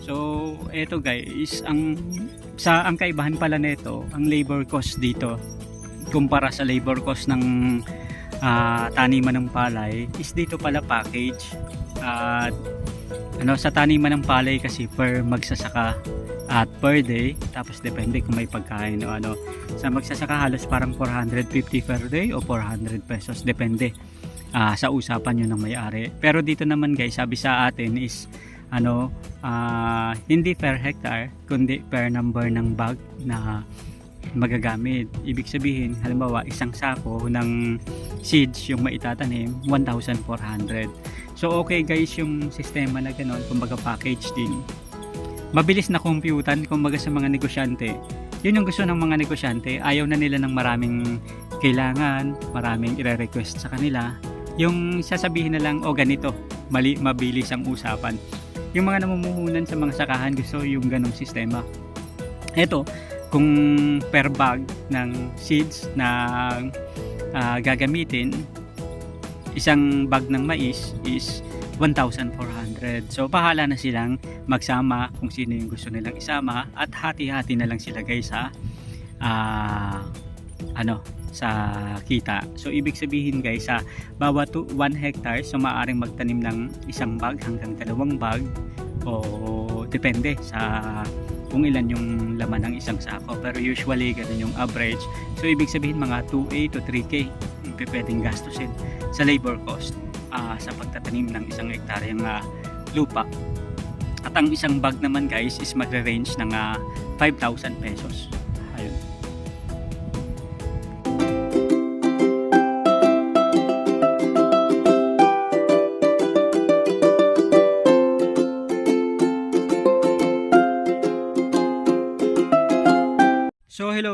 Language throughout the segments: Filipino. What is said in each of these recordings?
So, eto guys, ang sa ang kaibahan pala nito, ang labor cost dito kumpara sa labor cost ng ah, taniman ng palay is dito pala package. At ano sa taniman ng palay kasi per magsasaka at per day tapos depende kung may pagkain o ano sa magsasaka halos parang 450 per day o 400 pesos depende ah, sa usapan yun ng may-ari pero dito naman guys sabi sa atin is ano ah, hindi per hectare kundi per number ng bag na magagamit. Ibig sabihin halimbawa isang sako ng seeds yung maitatanim 1,400 so okay guys yung sistema na ganon kumbaga package din. Mabilis na computan kumbaga sa mga negosyante. Yun yung gusto ng mga negosyante. Ayaw na nila ng maraming kailangan maraming ire-request sa kanila. Yung sasabihin na lang o ganito mali, mabilis ang usapan yung mga namumuhunan sa mga sakahan gusto yung ganong sistema. Eto kung per bag ng seeds na ah, gagamitin isang bag ng mais is 1,400 so bahala na silang magsama kung sino yung gusto nilang isama at hati-hati na lang sila guys sa ah, ano sa kita. So ibig sabihin guys sa bawat 1 hectare so maaaring magtanim ng isang bag hanggang dalawang bag o depende sa kung ilan yung laman ng isang sako. Pero usually ganun yung average. So ibig sabihin mga 2A to 3K yung pwedeng gastusin sa labor cost ah, sa pagtatanim ng isang hektaryang ah, lupa. At ang isang bag naman guys is magre-range ng ah, 5,000 pesos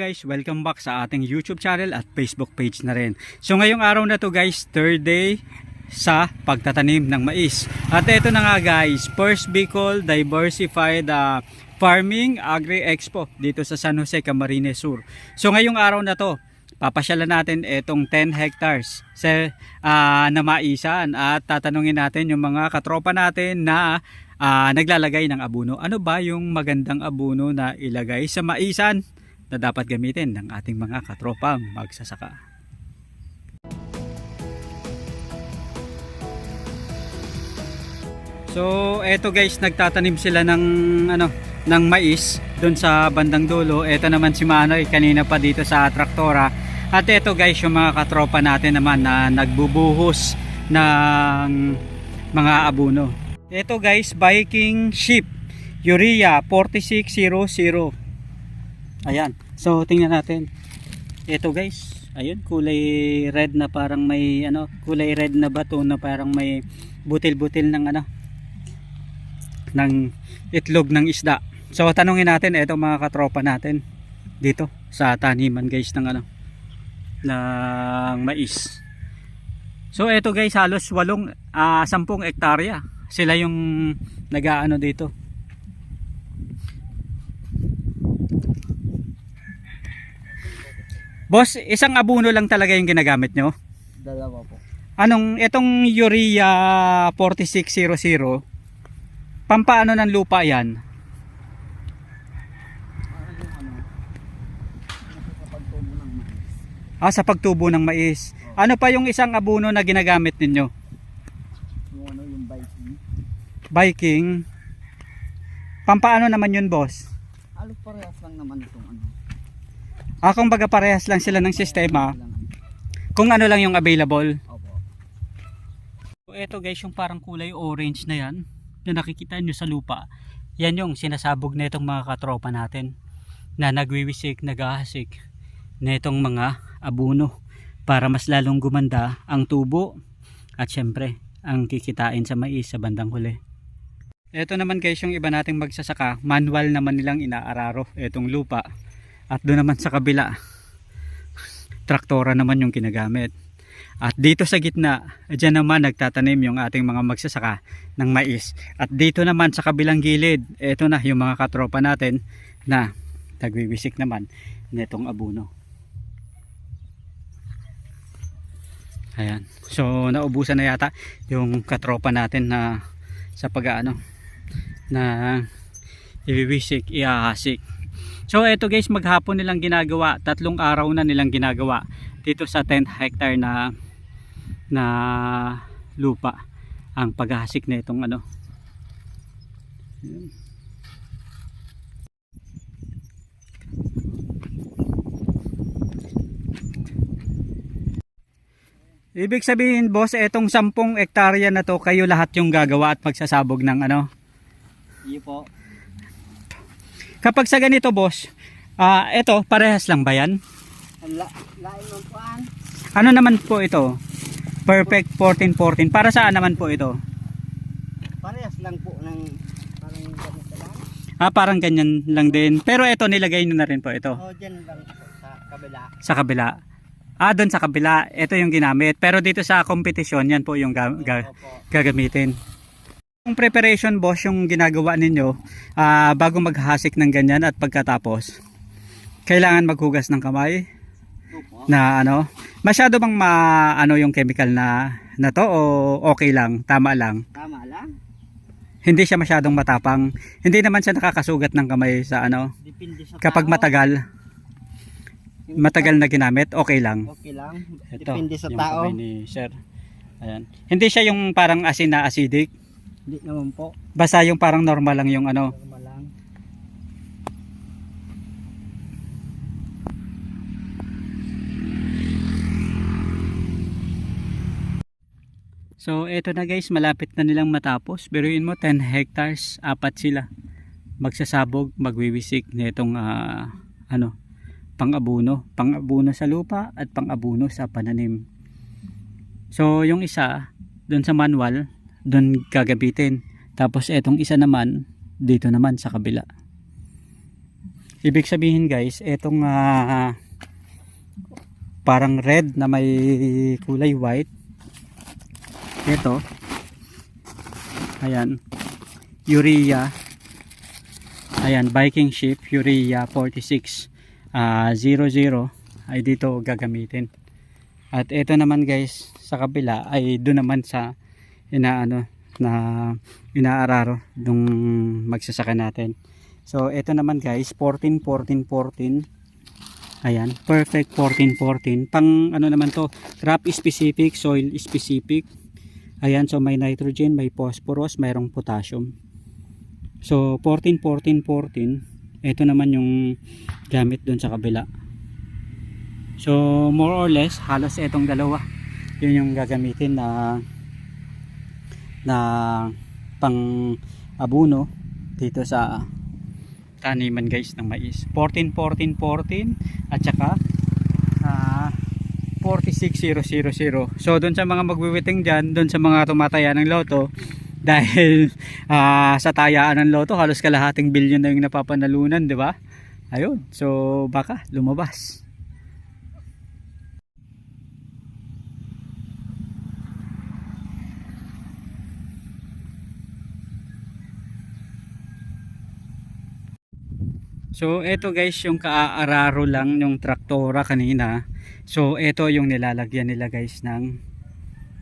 guys, welcome back sa ating YouTube channel at Facebook page na rin. So ngayong araw na to guys, third day sa pagtatanim ng mais. At ito na nga guys, First Bicol Diversified uh, Farming Agri Expo dito sa San Jose, Camarines Sur. So ngayong araw na to, papasyalan natin itong 10 hectares sa ah, na maisan at tatanungin natin yung mga katropa natin na ah, naglalagay ng abuno. Ano ba yung magandang abuno na ilagay sa maisan? Na dapat gamitin ng ating mga katropang magsasaka. So, eto guys, nagtatanim sila ng ano, ng mais doon sa bandang dulo. Eto naman si Manoy kanina pa dito sa traktora. At eto guys, yung mga katropa natin naman na nagbubuhos ng mga abuno. Eto guys, Viking Sheep Urea 4600. Ayan. So tingnan natin. Ito guys. Ayun, kulay red na parang may ano, kulay red na bato na parang may butil-butil ng ano ng itlog ng isda. So tanungin natin itong mga katropa natin dito sa taniman guys ng ano ng mais. So ito guys halos walong ah 10 ektarya. Sila yung nag-aano dito. Boss, isang abuno lang talaga yung ginagamit nyo? Dalawa po. Anong, itong urea 4600, pampaano ng lupa yan? Yung? Sa pagtubo ng mais. Ah, sa pagtubo ng mais. Ano pa yung isang abuno na ginagamit ninyo? Yung ano yung biking. Viking. Pampaano naman yun, boss? Halos parehas lang naman ano. Ah, kung baga parehas lang sila ng sistema, kung ano lang yung available. Opo. So, ito guys, yung parang kulay orange na yan, na nakikita nyo sa lupa, yan yung sinasabog na itong mga katropa natin na nagwiwisik, nagahasik na itong mga abuno para mas lalong gumanda ang tubo at syempre ang kikitain sa mais sa bandang huli. Ito naman guys yung iba nating magsasaka, manual naman nilang inaararo itong lupa at doon naman sa kabila traktora naman yung kinagamit. At dito sa gitna, dyan naman nagtatanim yung ating mga magsasaka ng mais. At dito naman sa kabilang gilid, ito na yung mga katropa natin na nagwiwisik naman nitong abuno. Ayan. So naubusan na yata yung katropa natin na sa pag-ano na ibiwisik, iahasik. So eto guys, maghapon nilang ginagawa, tatlong araw na nilang ginagawa dito sa 10 hectare na na lupa ang paghahasik na itong ano. Ibig sabihin boss, etong 10 hektarya na to kayo lahat yung gagawa at magsasabog ng ano. Iyo po. Kapag sa ganito boss, ah eto parehas lang ba yan? La lain ng puan. Ano naman po ito? Perfect 1414. Para saan naman po ito? Parehas lang po ng parang ganito lang. Ah, parang ganyan lang din. Pero ito nilagay nyo na rin po ito O dyan lang po sa kabila. sa kabila. Ah, doon sa kabila. Ito yung ginamit. Pero dito sa kompetisyon, yan po yung ga- ga- gagamitin. Yung preparation boss yung ginagawa ninyo ah, bago maghasik ng ganyan at pagkatapos? Kailangan maghugas ng kamay? Na ano? Masyado bang ma ano yung chemical na na to o okay lang? Tama lang? Tama lang. hindi siya masyadong matapang? Hindi naman siya nakakasugat ng kamay sa ano? Depende sa kapag tao. matagal? Matagal na ginamit? Okay lang? Okay lang. Ito, Depende sa yung tao. ni sir. Ayan. Hindi siya yung parang asin na acidic Hindi naman po. basta yung parang normal lang yung ano Normal lang. So eto na guys, malapit na nilang matapos. Biruin mo 10 hectares, apat sila. Magsasabog, magwiwisik nitong ah, ano, pang-abuno, pang-abuno sa lupa at pang-abuno sa pananim. So yung isa doon sa manual, doon gagabitin. Tapos etong isa naman dito naman sa kabila. Ibig sabihin guys, etong ah, parang red na may kulay white. Ito. Ayan. Urea. Ayan Viking ship urea 46 ah 00 ay dito gagamitin. At ito naman guys sa kabila ay doon naman sa inaano na inaararo nung magsasaka natin so ito naman guys 14 14 14 ayan perfect 14 14 pang ano naman to crop specific soil specific Ayan, so may nitrogen, may phosphorus, mayroong potassium. So, 14, 14, 14. Ito naman yung gamit doon sa kabila. So, more or less, halos itong dalawa. Yun yung gagamitin na na pang abuno dito sa taniman guys ng mais. 14, 14, 14 at saka ah 46000. So doon sa mga magwiwiting diyan, doon sa mga tumataya ng loto dahil ah, sa tayaan ng loto halos kalahating bilyon na yung napapanalunan, 'di ba? Ayun. So baka lumabas. So eto guys yung kaaararo lang yung traktora kanina. So ito yung nilalagyan nila guys ng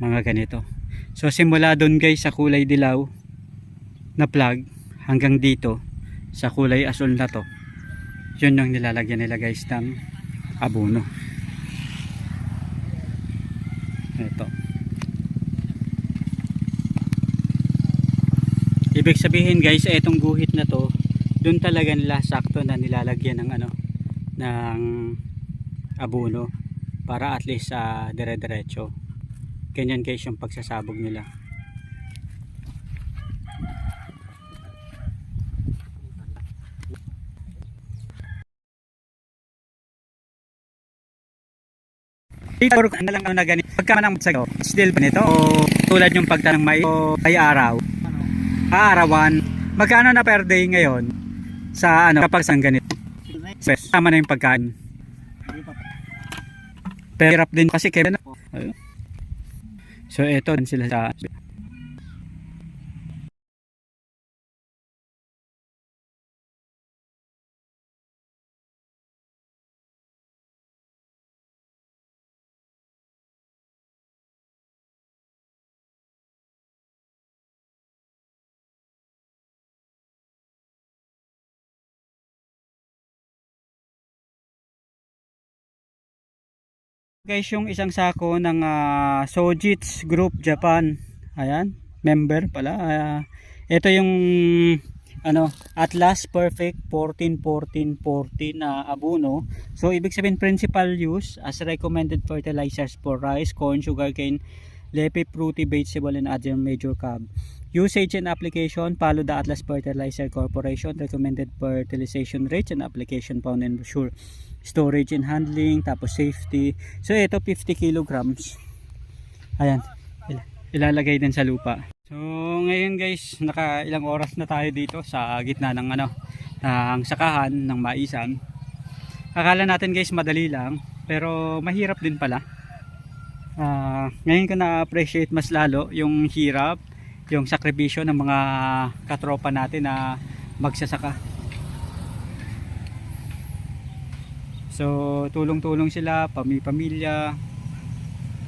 mga ganito. So simula doon guys sa kulay dilaw na plug hanggang dito sa kulay asul na to. Yun yung nilalagyan nila guys ng abono. Ito. Ibig sabihin guys, etong guhit na to, doon talaga nila sakto na nilalagyan ng ano ng abono para at least sa dire-diretso. Ganyan guys yung pagsasabog nila. Dito ano lang ang na ganito. Pagka man ang magsagaw, still ba nito o tulad yung pagtanang may o ay araw? Ano? Aarawan. Magkano na per day ngayon sa ano kapag sang ganito? Yes, tama na yung pagkain. Pero hirap din kasi kaya Ayun. So din sila sa Guys, yung isang sako ng ah, Sojitz Group Japan. Ayan, member pala. Ah, ito yung ano, Atlas Perfect 14-14-14 na abono. So, ibig sabihin principal use as recommended fertilizers for rice, corn, sugarcane, leafy, fruity, vegetable, and other major crop. Usage and application, follow the Atlas Fertilizer Corporation recommended fertilization rates and application found in brochure. Storage and handling, tapos safety. So, ito 50 kilograms. Ayan, il- ilalagay din sa lupa. So, ngayon guys, naka ilang oras na tayo dito sa gitna ng ano, ng sakahan ng maisan. Akala natin guys madali lang, pero mahirap din pala. Ah, ngayon ko na-appreciate mas lalo yung hirap, yung sakripisyo ng mga katropa natin na magsasaka. So, tulong-tulong sila, pami-pamilya,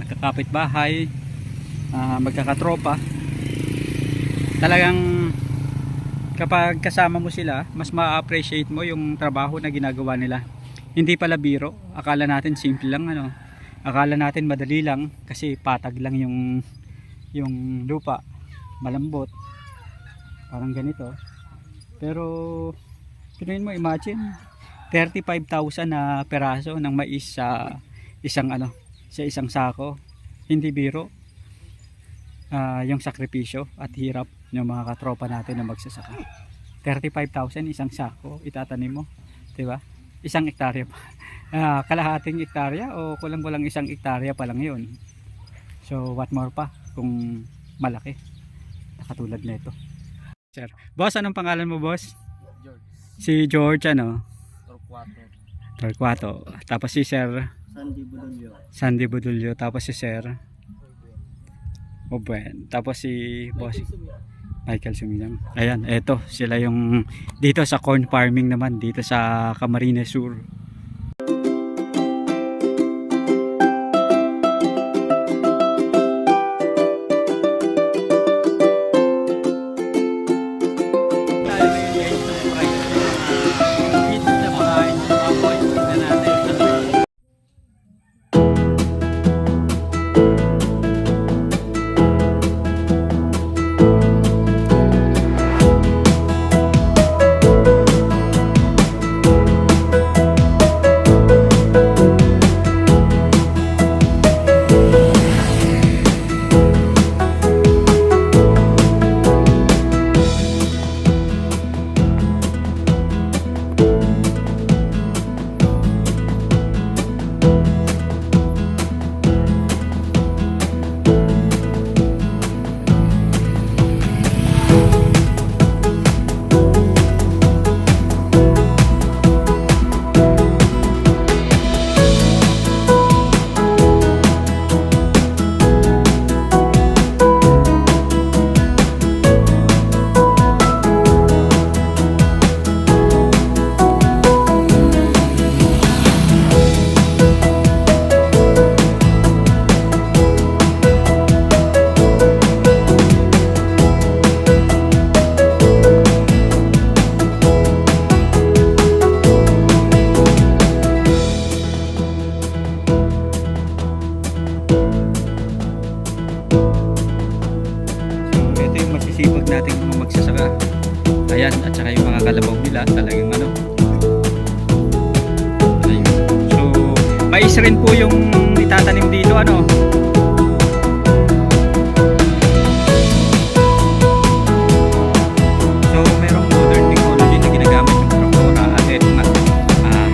nagkakapit bahay, ah, magkakatropa. Talagang kapag kasama mo sila, mas ma-appreciate mo yung trabaho na ginagawa nila. Hindi pala biro. Akala natin simple lang ano. Akala natin madali lang kasi patag lang yung yung lupa, malambot. Parang ganito. Pero tingnan mo imagine 35,000 na peraso ng mais sa isang ano, sa isang sako. Hindi biro. Ah, yung sakripisyo at hirap ng mga katropa natin na magsasaka. 35,000 isang sako itatanim mo, 'di ba? Isang hektarya pa. Ah, kalahating hektarya o kulang-kulang isang hektarya pa lang 'yun. So what more pa kung malaki. Nakatulad nito. Sir, boss anong pangalan mo, boss? George. Si George ano, Torquato. Torquato. Tapos si Sir Sandy Budulyo. Sandy Budulyo, tapos si Sir Obwen, tapos si boss Michael Sumilang. Ayan, eto sila yung dito sa corn farming naman dito sa Camarines Sur. Masisipag nating mga magsasaka. Ayan, at saka yung mga kalabaw nila, talagang ano. Ayun. So, mais rin po yung itatanim dito, ano. Ah.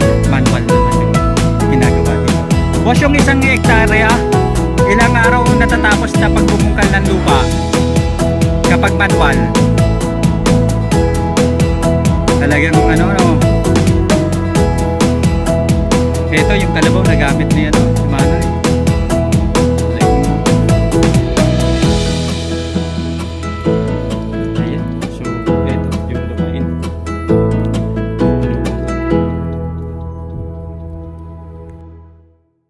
Boss, yung isang hektarya, ilang araw natatapos na pagbumungkal ng lupa kapag manual. Talagang ano ano. Ito yung kalabaw na gamit niya